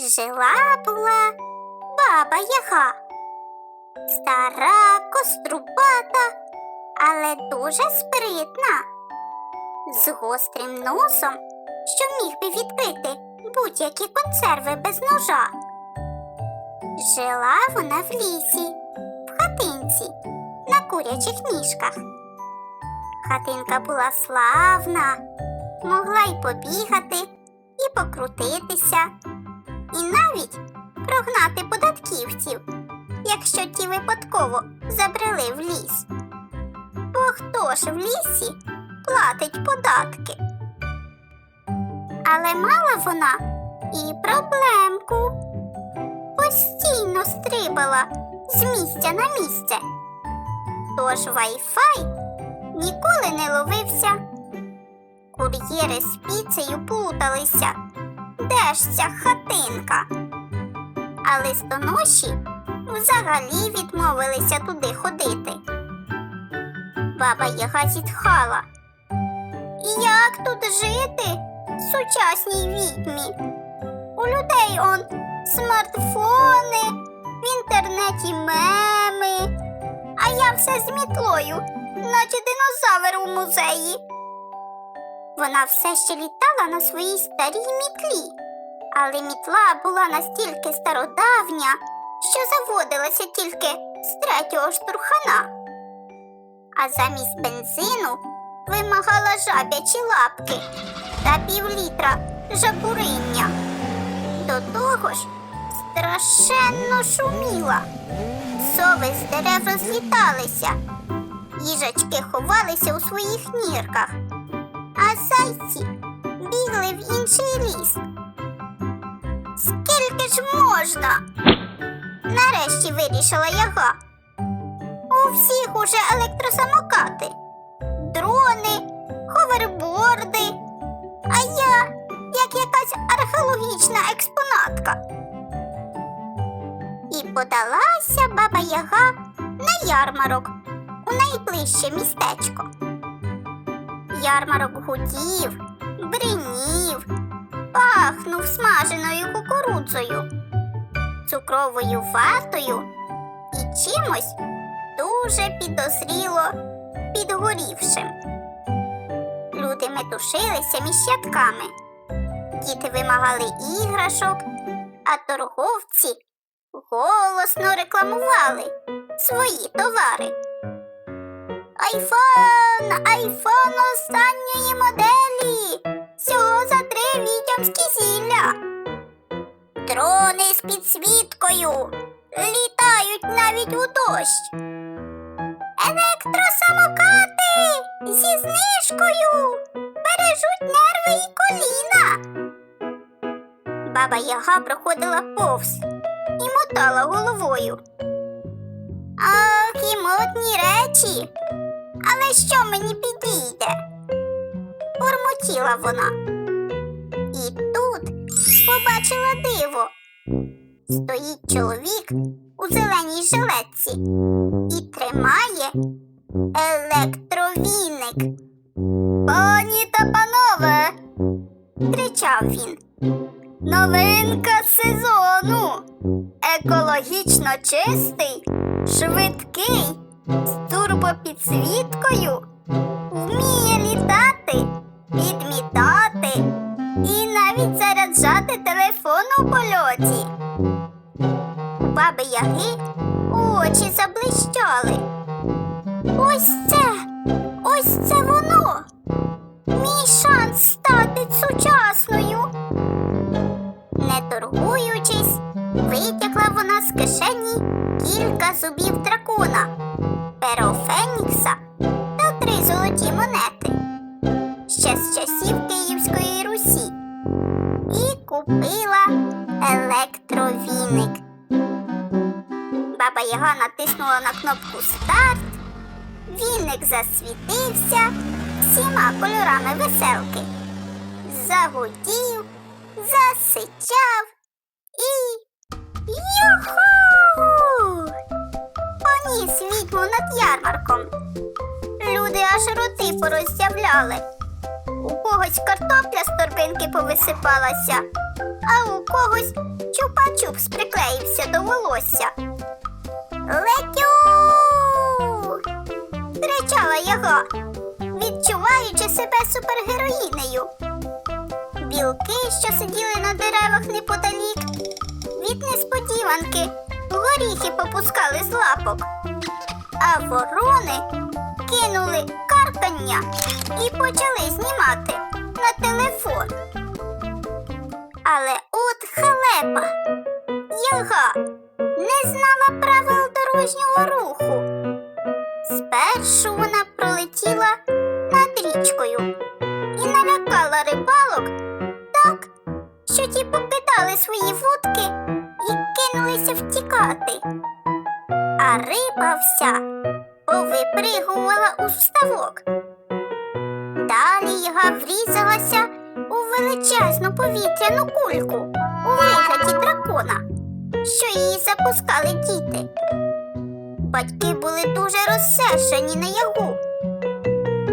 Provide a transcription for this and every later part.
Жила була баба Яга. Стара, кострубата, але дуже спритна. З гострим носом, що міг би відкрити будь-які консерви без ножа. Жила вона в лісі, в хатинці, на курячих ніжках. Хатинка була славна, могла й побігати, і покрутитися, і навіть прогнати податківців, якщо ті випадково забрели в ліс. Бо хто ж в лісі платить податки? Але мала вона і проблемку. Постійно стрибала з місця на місце. Тож вайфай ніколи не ловився. Кур'єри з піцею плуталися. Де ж ця хатинка? А листоноші взагалі відмовилися туди ходити. Баба Яга зітхала. Як тут жити в сучасній відьмі? У людей он смартфони, в інтернеті меми, а я все з мітлою, наче динозавр у музеї. Вона все ще літала на своїй старій мітлі, але мітла була настільки стародавня, що заводилася тільки з третього штурхана. А замість бензину вимагала жабячі лапки та півлітра жабуриння. До того ж, страшенно шуміла. Сови з дерев розліталися, їжачки ховалися у своїх нірках а зайці бігли в інший ліс. Скільки ж можна? Нарешті вирішила яга. У всіх уже електросамокати, дрони, ховерборди, а я як якась археологічна експонатка. І подалася баба Яга на ярмарок у найближче містечко. Ярмарок гудів, бринів, пахнув смаженою кукурудзою, цукровою ватою і чимось дуже підозріло підгорівшим. Люди метушилися між ядками, діти вимагали іграшок, а торговці голосно рекламували свої товари. Айфон, айфон останньої моделі. Всього за три відьомські зілля. Дрони з підсвіткою літають навіть у дощ. Електросамокати зі знижкою бережуть нерви і коліна. Баба Яга проходила повз і мотала головою. Ах, і модні речі. Але що мені підійде? Бурмотіла вона. І тут побачила диво. Стоїть чоловік у зеленій жилетці і тримає електровіник. Пані та панове, кричав він. Новинка сезону. Екологічно чистий, швидкий, з турбопідсвіткою, вміє літати, підмітати і навіть заряджати телефон у польоті. Баби Яги очі заблищали. Ось це, ось це воно. Мій шанс стати сучасною. Не торгуючись, витягла вона з кишені кілька зубів дракона, часів Київської Русі. І купила електровіник. Баба Яга натиснула на кнопку старт. Віник засвітився всіма кольорами веселки. Загудів, засичав і. Юху! Поніс відьму над ярмарком. Люди аж роти пороззявляли. У когось картопля з торбинки повисипалася, а у когось чупа-чупс приклеївся до волосся. Летю! кричала яга, відчуваючи себе супергероїнею. Білки, що сиділи на деревах неподалік, від несподіванки горіхи попускали з лапок, а ворони кинули каркання і почали знімати на телефон. Але от халепа, яга не знала правил дорожнього руху. Спершу вона пролетіла над річкою і налякала рибалок так, що ті покидали свої вудки і кинулися втікати. А риба вся повипригувала у ставок. Далі яга врізалася у величезну повітряну кульку у вигляді дракона, що її запускали діти. Батьки були дуже розсершені на ягу,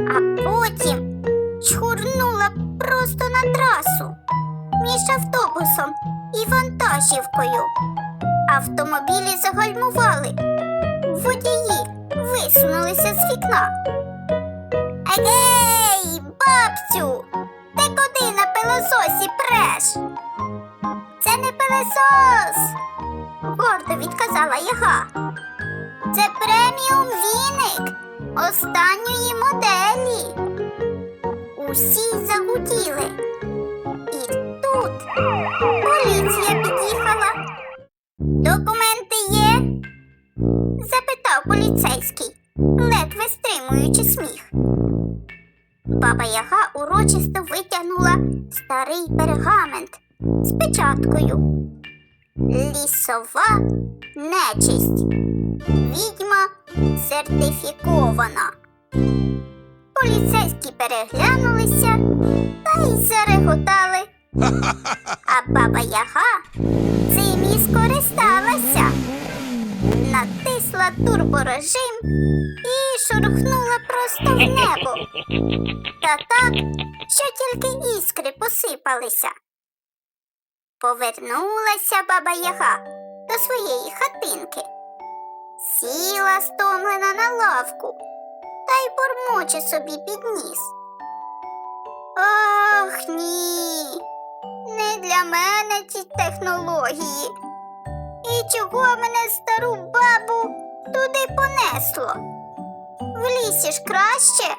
а потім чхурнула просто на трасу між автобусом і вантажівкою. Автомобілі загальмували. Водії висунулися з вікна. Егей, бабцю, ти куди на пилососі преш? Це не пилосос, гордо відказала яга. Це преміум віник останньої моделі. Усі Баба Яга урочисто витягнула старий пергамент з печаткою. Лісова нечисть. Відьма сертифікована. Поліцейські переглянулися та й зареготали. А баба Яга цим і скористалася. Натисла турборежим і шурхнула просто в небо. Та так, що тільки іскри посипалися. Повернулася баба Яга до своєї хатинки, сіла стомлена на лавку та й бурмоче собі підніс. Ах, ні, не для мене ці технології. І чого мене стару бабу туди понесло? В краще,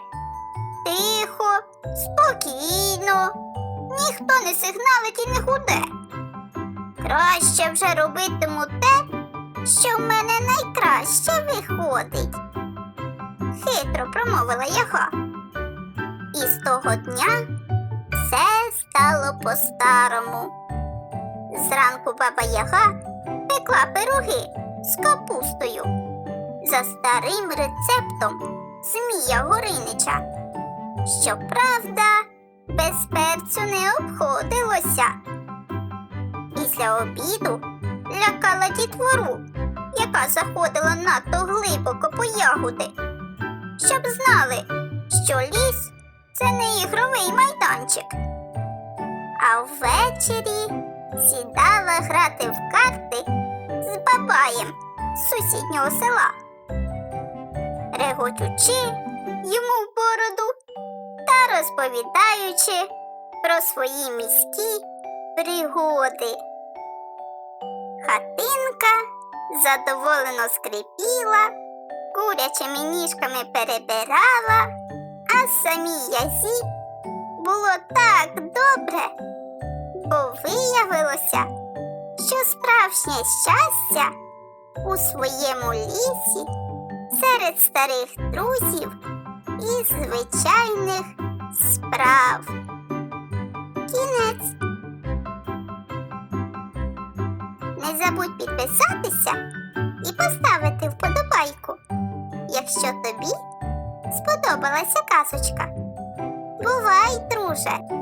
тихо, спокійно, ніхто не сигналить і не гуде. Краще вже робитиму те, що в мене найкраще виходить. Хитро промовила яга. І з того дня все стало по-старому. Зранку баба Яга пекла пироги з капустою за старим рецептом Змія Горинича. Щоправда, без перцю не обходилося. Після обіду лякала дітвору, яка заходила надто глибоко по ягоди, щоб знали, що ліс це не ігровий майданчик. А ввечері сідала грати в карти з бабаєм з сусіднього села, регочучи йому в бороду та розповідаючи про свої міські пригоди. Хатинка задоволено скрипіла, курячими ніжками перебирала, а самій язі було так добре, бо виявилося, що справжнє щастя у своєму лісі серед старих друзів і звичайних справ. Кінець. Не забудь підписатися і поставити вподобайку, якщо тобі сподобалася казочка. Бувай, друже!